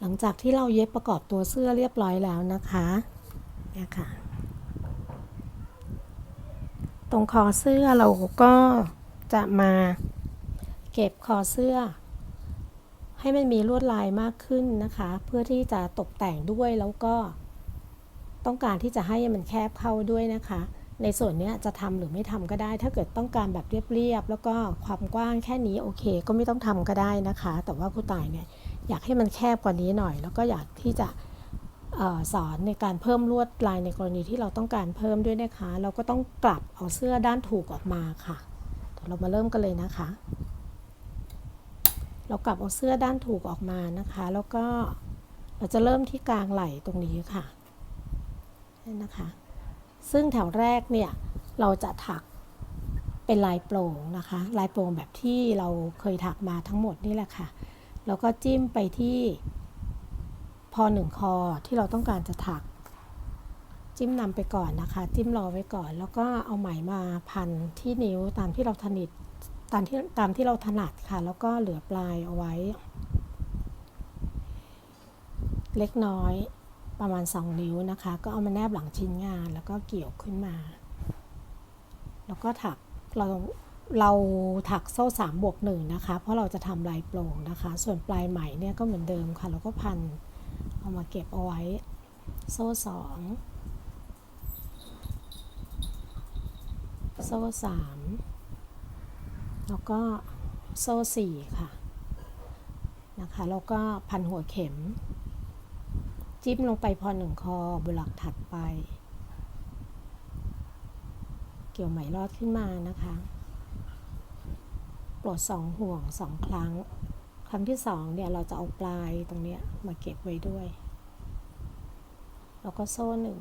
หลังจากที่เราเย็บประกอบตัวเสื้อเรียบร้อยแล้วนะคะเนี่ยค่ะ ตรงคอเสื้อเราก็จะมาเก็บคอเสื้อ ให้มันมีลวดลายมากขึ้นนะคะ เพื่อที่จะตกแต่งด้วยแล้วก็ ต้องการที่จะให้มันแคบเข้าด้วยนะคะ ในส่วนนี้จะทำหรือไม่ทำก็ได้ ถ้าเกิดต้องการแบบเรียบๆแล้วก็ความกว้างแค่นี้โอเค ก็ไม่ต้องทำก็ได้นะคะ แต่ว่าผู้ตายเนี่ย อยากให้มันแคบกว่านี้หน่อย แล้วก็อยากที่จะออสอนในการเพิ่มลวดลายในกรณีที่เราต้องการเพิ่มด้วยนะคะ เราก็ต้องกลับเอาเสื้อด้านถูกออกมาค่ะเดี๋ยวเรามาเริ่มกันเลยนะคะ เรากลับเอาเสื้อด้านถูกออกมานะคะ แล้วก็เราจะเริ่มที่กลางไหล่ตรงนี้ค่ะนี่นะคะ ซึ่งแถวแรกเนี่ยเราจะถักเป็นลายโปร่งนะคะ ลายโปร่งแบบที่เราเคยถักมาทั้งหมดนี่แหละค่ะ แล้วก็จิ้มไปที่พอหนึ่งคอที่เราต้องการจะถัก จิ้มนำไปก่อนนะคะ จิ้มรอไว้ก่อน แล้วก็เอาไหมมาพันที่นิ้วตามที่เราถนัดตามที่ตามที่เราถนัดค่ะ แล้วก็เหลือปลายเอาไว้ เล็กน้อยประมาณ 2 นิ้วนะคะ ก็เอามาแนบหลังชิ้นงานแล้วก็เกี่ยวขึ้นมา แล้วก็ถักเรา เราถักโซ่3บวก1นะคะ เพราะเราจะทำลายโปร่งนะคะ ส่วนปลายไหมเนี่ยก็เหมือนเดิมค่ะแล้วก็พันเอามาเก็บเอาไว้ โซ่2โซ่3แล้วก็โซ่4ค่ะนะคะ แล้วก็พันหัวเข็ม จิ้มลงไปพอหนึ่งคอบนหลักถัดไป เกี่ยวไหมรอดขึ้นมานะคะ ปลดสองห่วงสองครั้ง ครั้งที่สองเนี่ยเราจะเอาปลายตรงเนี้ยมาเก็บไว้ด้วย แล้วก็โซ่หนึ่ง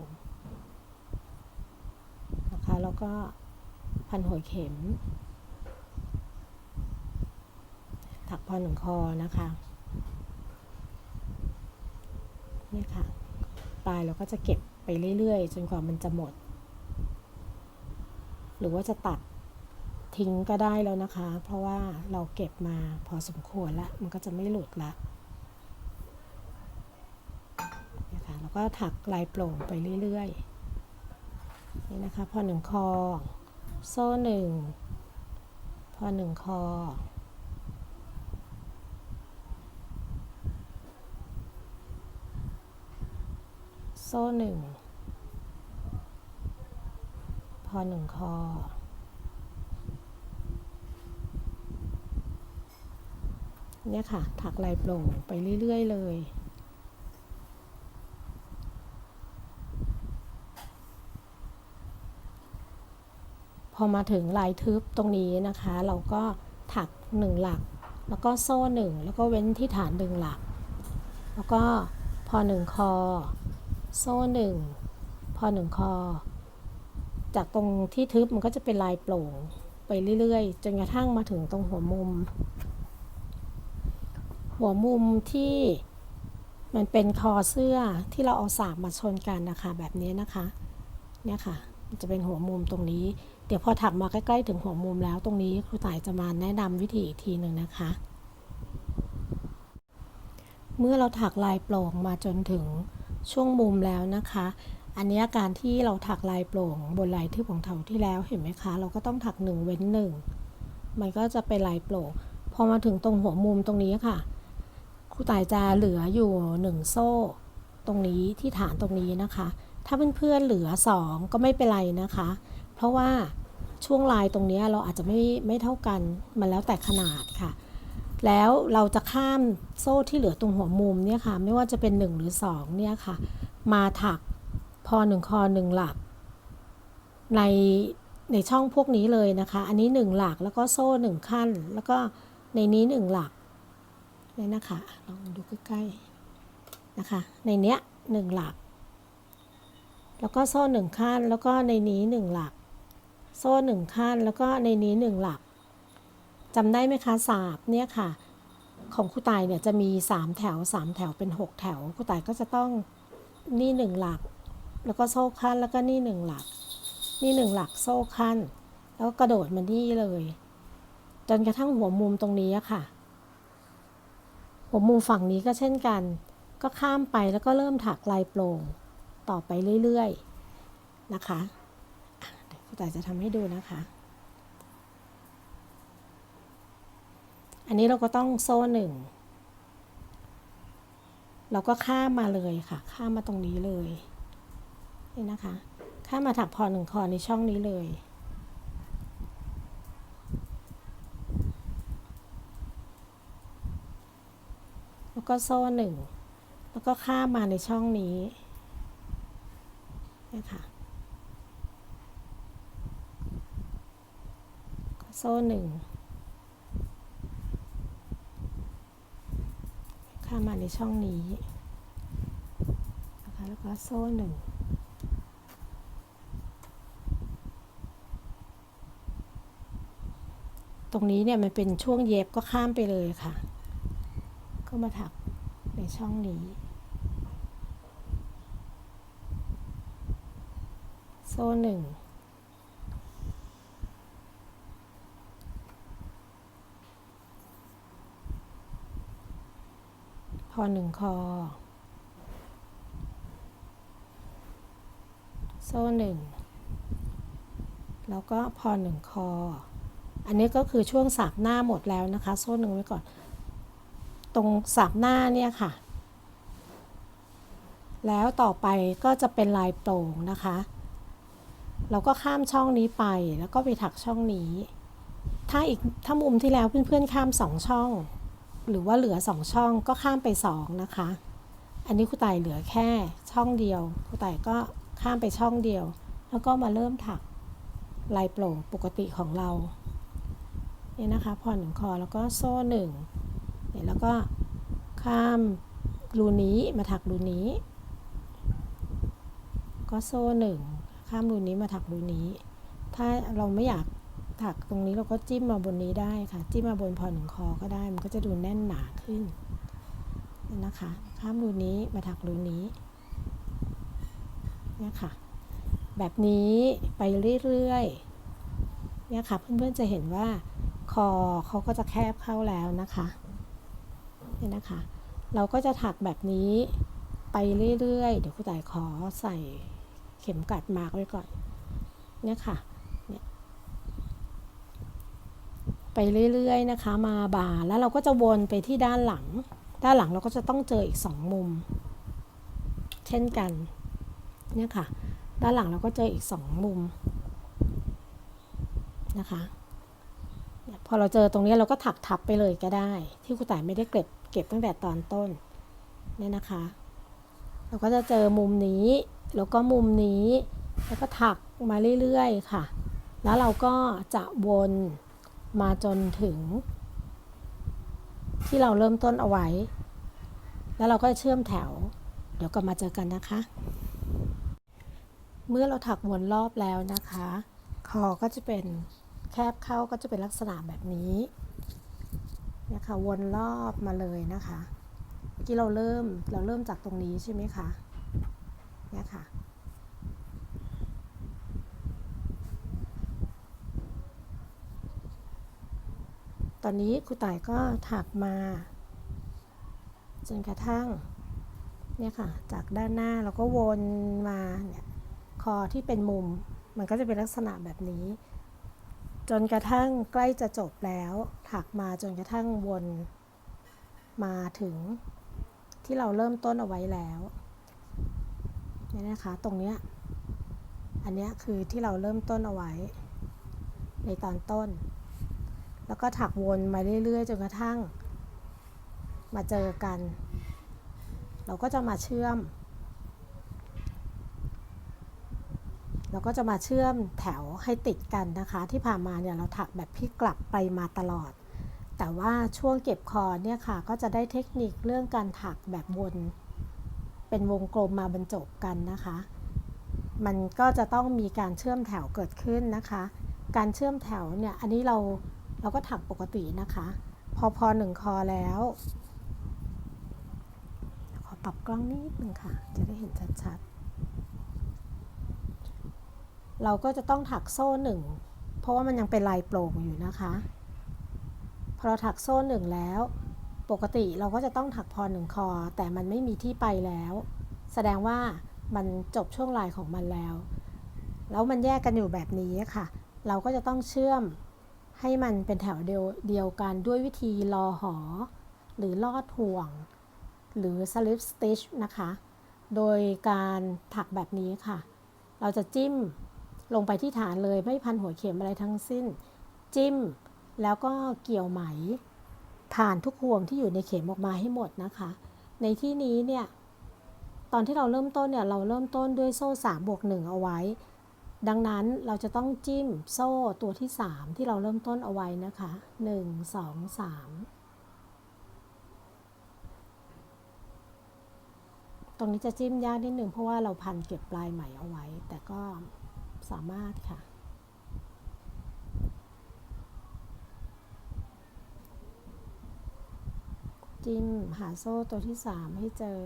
นะคะ แล้วก็พันหัวเข็ม ถักพอหนึ่งคอนะคะ นี่ค่ะ ปลายเราก็จะเก็บไปเรื่อยๆ จนกว่ามันจะหมด หรือว่าจะตัด ทิ้งก็ได้แล้วนะคะ เพราะว่าเราเก็บมาพอสมควรล้วมันก็จะไม่หลุดละนี่ยค่ะแล้วก็ถักลายโปร่งไปเรื่อยๆนี่นะคะ พอหนึ่งคอ โซ่หนึ่งพอหนึ่งคอโซ่หนึ่งพอหนึ่งคอ เนี่ยค่ะ ถักลายโปร่งไปเรื่อย ๆ เลยพอมาถึงลายทึบตรงนี้นะคะ เราก็ถักหนึ่งหลัก แล้วก็โซ่หนึ่งแล้วก็เว้นที่ฐานหนึ่งหลัก แล้วก็พอหนึ่งคอ โซ่หนึ่งพอหนึ่งคอ จากตรงที่ทึบมันก็จะเป็นลายโปร่งไปเรื่อยๆ จนกระทั่งมาถึงตรงหัวมุม หัวมุมที่มันเป็นคอเสื้อที่เราเอาสากมาชนกันนะคะแบบนี้นะคะเนี่ยค่ะมันจะเป็นหัวมุมตรงนี้ เดี๋ยวพอถักมาใกล้ๆถึงหัวมุมแล้วตรงนี้ครูต่ายจะมาแนะนำวิธีอีกทีหนึ่งนะคะ เมื่อเราถักลายโปร่งมาจนถึงช่วงมุมแล้วนะคะ อันนี้การที่เราถักลายโปร่งบนลายที่ของเถาที่แล้วเห็นไหมคะ เราก็ต้องถักหนึ่งเว้นหนึ่งมันก็จะเป็นลายโปร่งพอมาถึงตรงหัวมุมตรงนี้ค่ะ ครูต่ายจะเหลืออยู่หนึ่งโซ่ ตรงนี้ที่ฐานตรงนี้นะคะ ถ้าเพื่อนๆเหลือสองก็ไม่เป็นไรนะคะ เพราะว่าช่วงลายตรงนี้เราอาจจะไม่ไม่เท่ากันมันแล้วแต่ขนาดค่ะ แล้วเราจะข้ามโซ่ที่เหลือตรงหัวมุมเนี่ยค่ะ ไม่ว่าจะเป็น 1 หรือ 2 เนี่ยค่ะ มาถักพอ 1 คอ 1 หลัก ในในช่องพวกนี้เลยนะคะ อันนี้ 1 หลักแล้วก็โซ่ 1 ขั้น แล้วก็ในนี้ 1 หลัก เนี่ยนะคะลองดูใกล้ๆนะคะ ในเนี้ย1หลัก แล้วก็โซ่1ขั้นแล้วก็ในนี้1หลัก โซ่1ขั้นแล้วก็ในนี้1หลักจำได้ไหมคะสาบเนี่ยค่ะ ของครูตายเนี่ยจะมี 3 แถว 3 แถวเป็น 6 แถวครูตายก็จะต้องนี่ 1 หลัก แล้วก็โซ่ขั้นแล้วก็นี่ 1 หลัก นี่ 1 หลักโซ่ขั้น แล้วก็กระโดดมานี่เลย จนกระทั่งหัวมุมตรงนี้ค่ะ หัวมุมฝั่งนี้ก็เช่นกัน ก็ข้ามไปแล้วก็เริ่มถักลายโปร่งต่อไปเรื่อยๆนะคะเดี๋ยวต่ายจะทำให้ดูนะคะ อันนี้เราก็ต้องโซ่หนึ่งเราก็ข้ามมาเลยค่ะ ข้ามมาตรงนี้เลย นี่นะคะ ข้ามมาถักพอหนึ่งคอในช่องนี้เลย แล้วก็โซ่หนึ่งแล้วก็ข้ามมาในช่องนี้นะคะก็โซ่หนึ่งข้ามมาในช่องนี้นะคะแล้วก็โซ่หนึ่งตรงนี้เนี่ยมันเป็นช่วงเย็บก็ข้ามไปเลยค่ะ ก็มาถักในช่องนี้ โซ่หนึ่งพอหนึ่งคอ โซ่หนึ่งแล้วก็พอหนึ่งคอ อันนี้ก็คือช่วงสับหน้าหมดแล้วนะคะ โซ่หนึ่งไว้ก่อน ตรงสับหน้าเนี่ยค่ะ แล้วต่อไปก็จะเป็นลายโปร่งนะคะ เราก็ข้ามช่องนี้ไปแล้วก็ไปถักช่องนี้ ถ้าอีกถ้ามุมที่แล้วเพื่อนๆข้ามสองช่อง หรือว่าเหลือสองช่องก็ข้ามไปสองนะคะ อันนี้ครูต่ายเหลือแค่ช่องเดียวครูต่ายก็ข้ามไปช่องเดียว แล้วก็มาเริ่มถักลายโปร่งปกติของเราเนี่ยนะคะพอหนึ่งคอแล้วก็โซ่หนึ่ง แล้วก็ข้ามรูนี้มาถักรูนี้ ก็โซ่หนึ่งข้ามรูนี้มาถักรูนี้ ถ้าเราไม่อยากถักตรงนี้เราก็จิ้มมาบนนี้ได้ค่ะ จิ้มมาบนพอหนึ่งคอก็ได้ มันก็จะดูแน่นหนาขึ้นนี่นะคะ ข้ามรูนี้มาถักรูนี้เนี่ยค่ะ แบบนี้ไปเรื่อยๆเนี่ยค่ะเพื่อนๆจะเห็นว่าคอเขาก็จะแคบเข้าแล้วนะคะ เนี่ยนะคะ เราก็จะถักแบบนี้ไปเรื่อยๆ เดี๋ยวครูต่ายขอใส่เข็มกัดมาร์กไว้ก่อน เนี่ยค่ะเนี่ยไปเรื่อยๆนะคะ มาบ่าแล้วเราก็จะวนไปที่ด้านหลัง ด้านหลังเราก็จะต้องเจออีกสองมุม เช่นกัน เนี่ยค่ะ ด้านหลังเราก็เจออีกสองมุมนะคะพอเราเจอตรงนี้เราก็ถักทับไปเลยก็ได้ ที่ครูต่ายไม่ได้เก็บ เก็บตั้งแต่ตอนต้นเนี่ยนะคะ เราก็จะเจอมุมนี้ แล้วก็มุมนี้ แล้วก็ถักมาเรื่อยๆค่ะ แล้วเราก็จะวนมาจนถึง ที่เราเริ่มต้นเอาไว้ แล้วเราก็เชื่อมแถว เดี๋ยวกลับมาเจอกันนะคะ เมื่อเราถักวนรอบแล้วนะคะ คอก็จะเป็นแคบเข้าก็จะเป็นลักษณะแบบนี้ เนี่ยค่ะวนรอบมาเลยนะคะเมื่อกี้เราเริ่มเราเริ่มจากตรงนี้ใช่ไหมคะเนี่ยค่ะ ตอนนี้ครูต่ายก็ถักมาจนกระทั่งเนี่ยค่ะ จากด้านหน้าเราก็วนมาเนี่ยคอที่เป็นมุม มันก็จะเป็นลักษณะแบบนี้ จนกระทั่งใกล้จะจบแล้ว ถักมาจนกระทั่งวนมาถึงที่เราเริ่มต้นเอาไว้แล้วนี่นะคะ ตรงเนี้ยอันเนี้ยคือที่เราเริ่มต้นเอาไว้ ในตอนต้น แล้วก็ถักวนมาเรื่อยๆจนกระทั่ง มาเจอกัน เราก็จะมาเชื่อม เราก็จะมาเชื่อมแถวให้ติดกันนะคะ ที่ผ่านมาเนี่ยเราถักแบบพลิกกลับไปมาตลอด แต่ว่าช่วงเก็บคอเนี่ยค่ะ ก็จะได้เทคนิคเรื่องการถักแบบวน เป็นวงกลมมาบรรจบกันนะคะ มันก็จะต้องมีการเชื่อมแถวเกิดขึ้นนะคะ การเชื่อมแถวเนี่ยอันนี้เราเราก็ถักปกตินะคะ พอพอหนึ่งคอแล้ว ขอปรับกล้องนิดนึงค่ะ จะได้เห็นชัดๆ เราก็จะต้องถักโซ่หนึ่งเพราะว่ามันยังเป็นลายโปร่งอยู่นะคะพอเราถักโซ่หนึ่งแล้ว ปกติเราก็จะต้องถักพอหนึ่งคอ แต่มันไม่มีที่ไปแล้ว แสดงว่ามันจบช่วงลายของมันแล้ว แล้วมันแยกกันอยู่แบบนี้ค่ะ เราก็จะต้องเชื่อมให้มันเป็นแถวเดียวเดียวกันด้วยวิธีรอหอ หรือลอดห่วง หรือ slip stitch นะคะ โดยการถักแบบนี้ค่ะ เราจะจิ้ม ลงไปที่ฐานเลยไม่พันหัวเข็มอะไรทั้งสิ้น จิ้มแล้วก็เกี่ยวไหม ผ่านทุกห่วงที่อยู่ในเข็มออกมาให้หมดนะคะ ในที่นี้เนี่ยตอนที่เราเริ่มต้นเนี่ยเราเริ่มต้นด้วยโซ่3บวก1เอาไว้ ดังนั้นเราจะต้องจิ้มโซ่ตัวที่ 3 ที่เราเริ่มต้นเอาไว้นะคะ 1 2 3 ตรงนี้จะจิ้มยากนิดนึงเพราะว่าเราพันเก็บปลายไหมเอาไว้ แต่ก็ สามารถค่ะ จิ้มหาโซ่ตัวที่ 3 ให้เจอ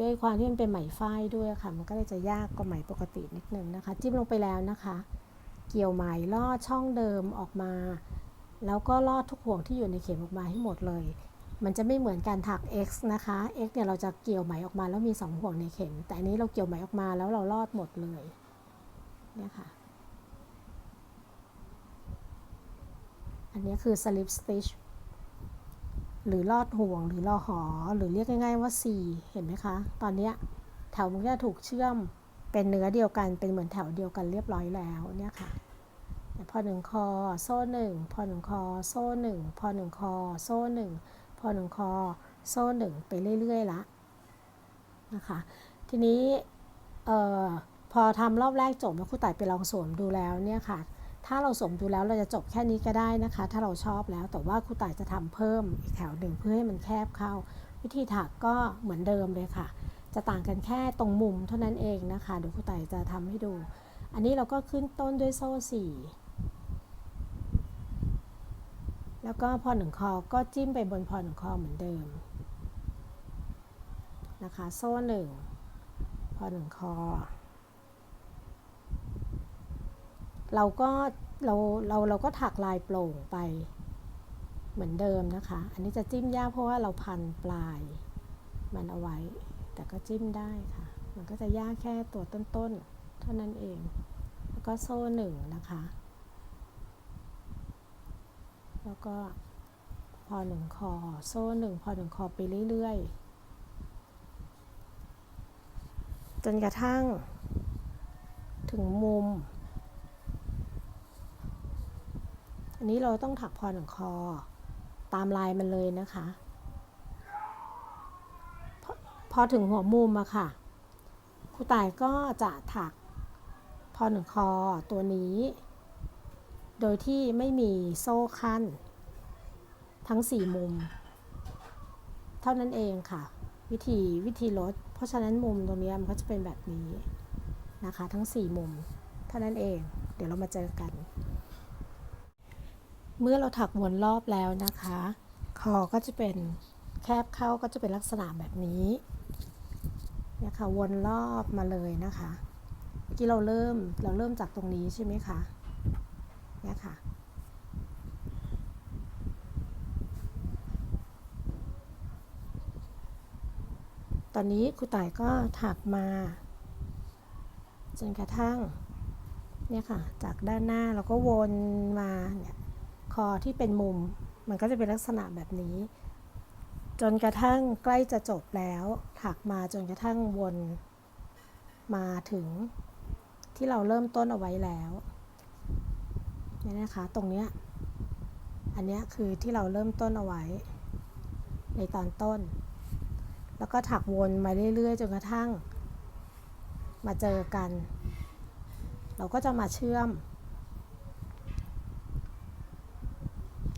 ด้วยความที่มันเป็นไหมฝ้ายด้วยค่ะ มันก็เลยจะยากกว่าไหมปกตินิดนึงนะคะ จิ้มลงไปแล้วนะคะ เกี่ยวไหมลอดช่องเดิมออกมา แล้วก็ลอดทุกห่วงที่อยู่ในเข็มออกมาให้หมดเลยมันจะไม่เหมือนการถัก X นะคะ X เนี่ยเราจะเกี่ยวไหมออกมาแล้วมี 2 ห่วงในเข็ม แต่อันนี้เราเกี่ยวไหมออกมาแล้วเราลอดหมดเลย เนี่ยค่ะ อันนี้คือ slip stitch หรือลอดห่วงหรือลอหอ หรือเรียกง่ายๆว่า C เห็นไหมคะ ตอนนี้แถวมันก็จะถูกเชื่อมเป็นเนื้อเดียวกันเป็นเหมือนแถวเดียวกันเรียบร้อยแล้วเนี่ยค่ะพอหนึ่งคอโซ่หนึ่งพอหนึ่งคอโซ่หนึ่งพอหนึ่งคอโซ่หนึ่งพอหนึ่งคอโซ่หนึ่งไปเรื่อยๆละนะคะ ทีนี้เอ่อ พอทำรอบแรกจบแล้วครูต่ายไปลองสวมดูแล้วเนี่ยค่ะ ถ้าเราสวมดูแล้วเราจะจบแค่นี้ก็ได้นะคะ ถ้าเราชอบแล้วแต่ว่าครูต่ายจะทำเพิ่มอีกแถวหนึ่งเพื่อให้มันแคบเข้า วิธีถักก็เหมือนเดิมเลยค่ะ จะต่างกันแค่ตรงมุมเท่านั้นเองนะคะเดี๋ยวครูต่ายจะทำให้ดู อันนี้เราก็ขึ้นต้นด้วยโซ่สี่แล้วก็พอหนึ่งคอก็จิ้มไปบนพอหนึ่งคอเหมือนเดิมนะคะ โซ่หนึ่งพอหนึ่งคอ เราก็เราเราเราก็ถักลายโปร่งไปเหมือนเดิมนะคะ อันนี้จะจิ้มยากเพราะว่าเราพันปลาย มันเอาไว้ แต่ก็จิ้มได้ค่ะ มันก็จะยากแค่ตัวต้นๆ เท่านั้นเอง แล้วก็โซ่หนึ่งนะคะ แล้วก็พอหนึ่งคอ โซ่หนึ่งพอหนึ่งคอไปเรื่อยๆ จนกระทั่งถึงมุม อันนี้เราต้องถักพอหนึ่งคอ ตามลายมันเลยนะคะพอพอถึงหัวมุมอะค่ะครูต่ายก็จะถักพอหนึ่งคอตัวนี้ โดยที่ไม่มีโซ่ขั้น ทั้ง 4 มุม เท่านั้นเองค่ะ วิธีวิธีลด เพราะฉะนั้นมุมตรงนี้มันก็จะเป็นแบบนี้นะคะ ทั้ง 4 มุม เท่านั้นเอง เดี๋ยวเรามาเจอกัน เมื่อเราถักวนรอบแล้วนะคะ คอก็จะเป็นแคบเข้าก็จะเป็นลักษณะแบบนี้นี่ยค่ะวนรอบมาเลยนะคะเมื่อกี้เราเริ่มเราเริ่มจากตรงนี้ใช่ไหมคะเนี่ยค่ะตอนนี้ครูต่ายก็ถักมาจนกระทั่งเนี่ยค่ะ จากด้านหน้าเราก็วนมาเนี่ย คอที่เป็นมุม มันก็จะเป็นลักษณะแบบนี้ จนกระทั่งใกล้จะจบแล้วถักมาจนกระทั่งวนมาถึงที่เราเริ่มต้นเอาไว้แล้วเนี่ยนะคะ ตรงเนี้ยอันเนี้ยคือที่เราเริ่มต้นเอาไว้ ในตอนต้น แล้วก็ถักวนมาเรื่อยๆจนกระทั่ง มาเจอกัน เราก็จะมาเชื่อม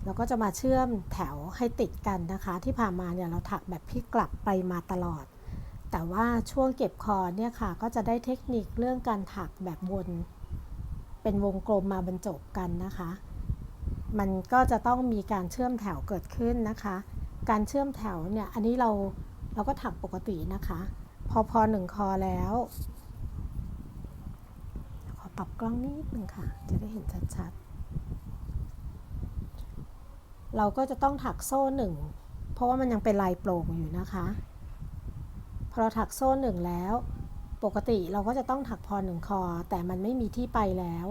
เราก็จะมาเชื่อมแถวให้ติดกันนะคะ ที่ผ่านมาเนี่ยเราถักแบบพลิกกลับไปมาตลอด แต่ว่าช่วงเก็บคอเนี่ยค่ะ ก็จะได้เทคนิคเรื่องการถักแบบวนเป็นวงกลมมาบรรจบกันนะคะ มันก็จะต้องมีการเชื่อมแถวเกิดขึ้นนะคะ การเชื่อมแถวเนี่ยอันนี้เราเราก็ถักปกตินะคะ พอพอหนึ่งคอแล้วขอปรับกล้องนิดนึงค่ะ จะได้เห็นชัดๆ เราก็จะต้องถักโซ่หนึ่งเพราะว่ามันยังเป็นลายโปร่งอยู่นะคะพอเราถักโซ่หนึ่งแล้ว ปกติเราก็จะต้องถักพอหนึ่งคอ แต่มันไม่มีที่ไปแล้ว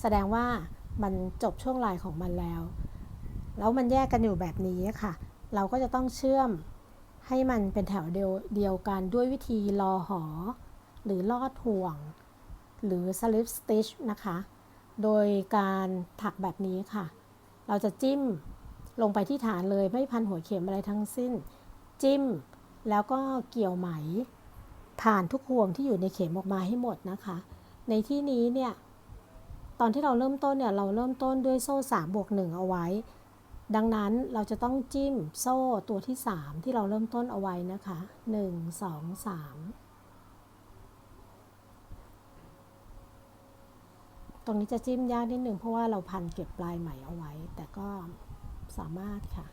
แสดงว่ามันจบช่วงลายของมันแล้ว แล้วมันแยกกันอยู่แบบนี้ค่ะ เราก็จะต้องเชื่อมให้มันเป็นแถวเดียวเดียวกันด้วยวิธีรอหอ หรือลอดห่วง หรือ slip stitch นะคะ โดยการถักแบบนี้ค่ะ เราจะจิ้ม ลงไปที่ฐานเลยไม่พันหัวเข็มอะไรทั้งสิ้น จิ้ม แล้วก็เกี่ยวไหม ผ่านทุกห่วงที่อยู่ในเข็มออกมาให้หมดนะคะ ในที่นี้เนี่ยตอนที่เราเริ่มต้นเนี่ยเราเริ่มต้นด้วยโซ่3บวก1เอาไว้ ดังนั้นเราจะต้องจิ้มโซ่ตัวที่ 3 ที่เราเริ่มต้นเอาไว้นะคะ 1 2 3 ตรงนี้จะจิ้มยากนิดหนึ่งเพราะว่าเราพันเก็บปลายไหมเอาไว้ แต่ก็ สามารถค่ะ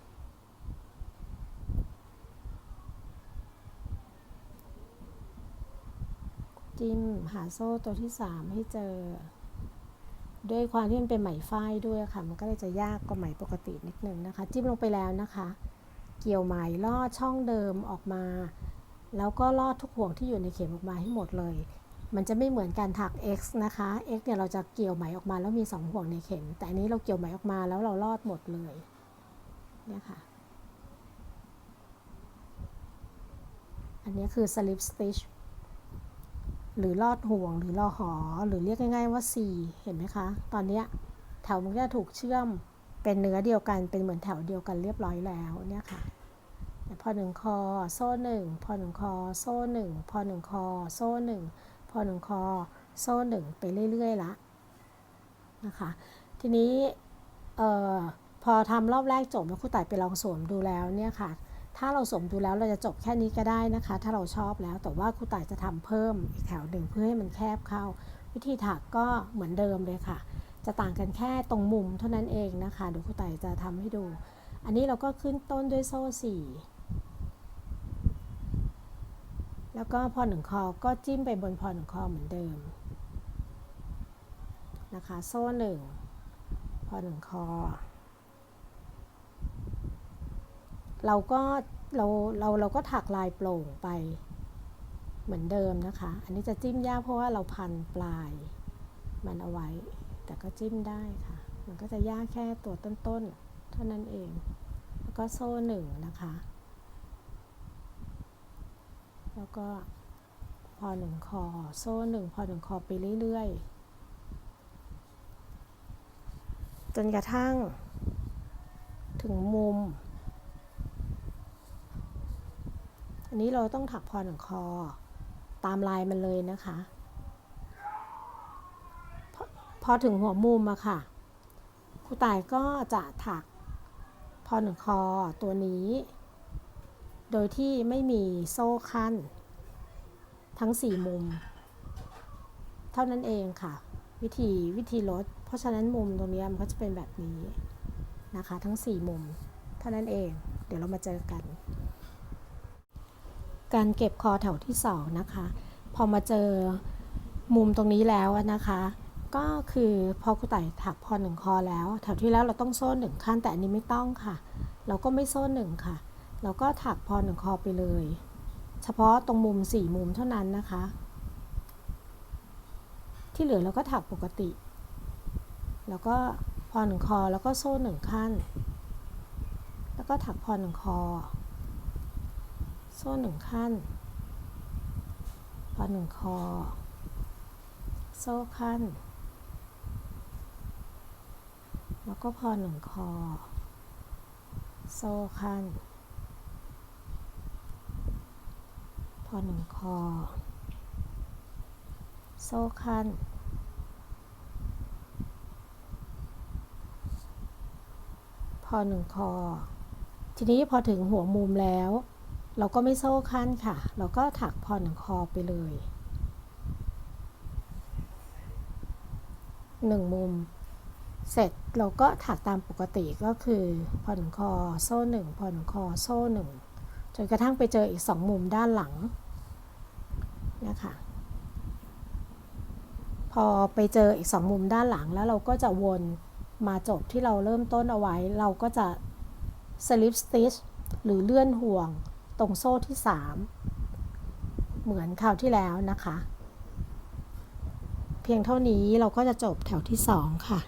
จิ้มหาโซ่ตัวที่ 3 ให้เจอ ด้วยความที่มันเป็นไหมฝ้ายด้วยค่ะ มันก็เลยจะยากกว่าไหมปกตินิดนึงนะคะ จิ้มลงไปแล้วนะคะ เกี่ยวไหมลอดช่องเดิมออกมา แล้วก็ลอดทุกห่วงที่อยู่ในเข็มออกมาให้หมดเลยมันจะไม่เหมือนการถัก X นะคะ X เนี่ยเราจะเกี่ยวไหมออกมาแล้วมี 2 ห่วงในเข็ม แต่อันนี้เราเกี่ยวไหมออกมาแล้วเราลอดหมดเลย เนี่ยค่ะ อันนี้คือ slip stitch หรือลอดห่วงหรือลอหอ หรือเรียกง่าย ๆว่า C เห็นไหมคะ ตอนนี้แถวมันก็จะถูกเชื่อมเป็นเนื้อเดียวกันเป็นเหมือนแถวเดียวกันเรียบร้อยแล้วเนี่ยค่ะพอหนึ่งคอโซ่หนึ่งพอหนึ่งคอโซ่หนึ่งพอหนึ่งคอโซ่หนึ่งพอหนึ่งคอโซ่หนึ่งไปเรื่อยๆละนะคะ ทีนี้เอ่อ พอทำรอบแรกจบแล้วครูต่ายไปลองสวมดูแล้วเนี่ยค่ะ ถ้าเราสวมดูแล้วเราจะจบแค่นี้ก็ได้นะคะ ถ้าเราชอบแล้วแต่ว่าครูต่ายจะทำเพิ่มอีกแถวหนึ่งเพื่อให้มันแคบเข้า วิธีถักก็เหมือนเดิมเลยค่ะ จะต่างกันแค่ตรงมุมเท่านั้นเองนะคะเดี๋ยวครูต่ายจะทำให้ดู อันนี้เราก็ขึ้นต้นด้วยโซ่สี่แล้วก็พอหนึ่งคอก็จิ้มไปบนพอหนึ่งคอเหมือนเดิมนะคะ โซ่หนึ่งพอหนึ่งคอ เราก็เราเราเราก็ถักลายโปร่งไปเหมือนเดิมนะคะ อันนี้จะจิ้มยากเพราะว่าเราพันปลายมันเอาไว้ แต่ก็จิ้มได้ค่ะ มันก็จะยากแค่ตัวต้นๆ เท่านั้นเอง แล้วก็โซ่หนึ่งนะคะ แล้วก็พอหนึ่งคอ โซ่หนึ่งพอหนึ่งคอไปเรื่อยๆ จนกระทั่งถึงมุม อันนี้เราต้องถักพอหนึ่งคอ ตามลายมันเลยนะคะพอพอถึงหัวมุมอะค่ะครูต่ายก็จะถักพอหนึ่งคอตัวนี้ โดยที่ไม่มีโซ่ขั้น ทั้งสี่มุม เท่านั้นเองค่ะ วิธีวิธีลด เพราะฉะนั้นมุมตรงนี้มันก็จะเป็นแบบนี้นะคะ ทั้งสี่มุม เท่านั้นเอง เดี๋ยวเรามาเจอกัน การเก็บคอแถวที่สองนะคะ พอมาเจอมุมตรงนี้แล้วนะคะ ก็คือพอครูไต่ถักพอหนึ่งคอแล้ว แถวที่แล้วเราต้องโซ่หนึ่งขั้นแต่อันนี้ไม่ต้องค่ะ เราก็ไม่โซ่หนึ่งค่ะ เราก็ถักพอหนึ่งคอไปเลย เฉพาะตรงมุมสี่มุมเท่านั้นนะคะ ที่เหลือเราก็ถักปกติ แล้วก็พอหนึ่งคอแล้วก็โซ่หนึ่งขั้น แล้วก็ถักพอหนึ่งคอ โซ่หนึ่งขั้นพอหนึ่งคอ โซ่ขั้น แล้วก็พอหนึ่งคอ โซ่ขั้น พอหนึ่งคอ โซ่ขั้นพอหนึ่งคอ ทีนี้พอถึงหัวมุมแล้ว เราก็ไม่โซ่ขั้นค่ะ เราก็ถักพอนคอไปเลยหนึ่งมุม เสร็จเราก็ถักตามปกติก็คือพอนคอโซ่หนึ่งพอนคอโซ่หนึ่งจนกระทั่งไปเจออีกสองมุมด้านหลังนะคะพอไปเจออีกสองมุมด้านหลังแล้วเราก็จะวนมาจบที่เราเริ่มต้นเอาไว้ เราก็จะ slip stitch หรือเลื่อนห่วง ตรงโซ่ที่ 3 เหมือนคราวที่แล้วนะคะ เพียงเท่านี้เราก็จะจบแถวที่ 2 ค่ะ